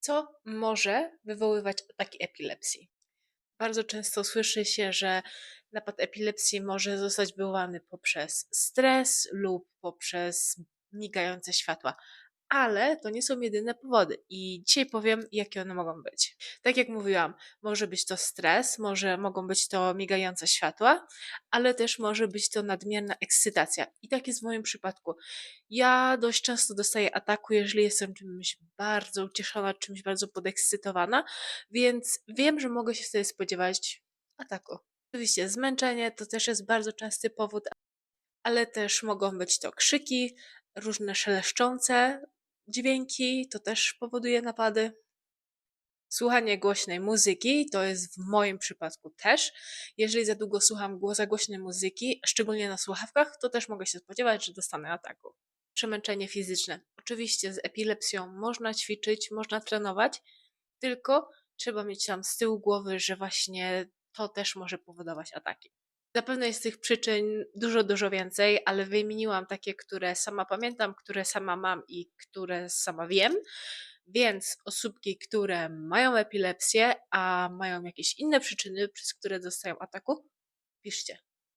Co może wywoływać ataki epilepsji? Bardzo często słyszy się, że napad epilepsji może zostać wywołany poprzez stres lub poprzez migające światła. Ale to nie są jedyne powody i dzisiaj powiem, jakie one mogą być. Tak jak mówiłam, może być to stres, może mogą być to migające światła, ale też może być to nadmierna ekscytacja. I tak jest w moim przypadku. Ja dość często dostaję ataku, jeżeli jestem czymś bardzo ucieszona, czymś bardzo podekscytowana, więc wiem, że mogę się wtedy spodziewać ataku. Oczywiście zmęczenie to też jest bardzo częsty powód, ale też mogą być to krzyki, różne szeleszczące dźwięki, to też powoduje napady. Słuchanie głośnej muzyki to jest w moim przypadku też. Jeżeli za długo słucham za głośnej muzyki, szczególnie na słuchawkach, to też mogę się spodziewać, że dostanę ataku. Przemęczenie fizyczne. Oczywiście z epilepsją można ćwiczyć, można trenować, tylko trzeba mieć tam z tyłu głowy, że właśnie to też może powodować ataki. Zapewne jest tych przyczyn dużo, dużo więcej, ale wymieniłam takie, które sama pamiętam, które sama mam i które sama wiem. Więc osóbki, które mają epilepsję, a mają jakieś inne przyczyny, przez które dostają ataku, piszcie.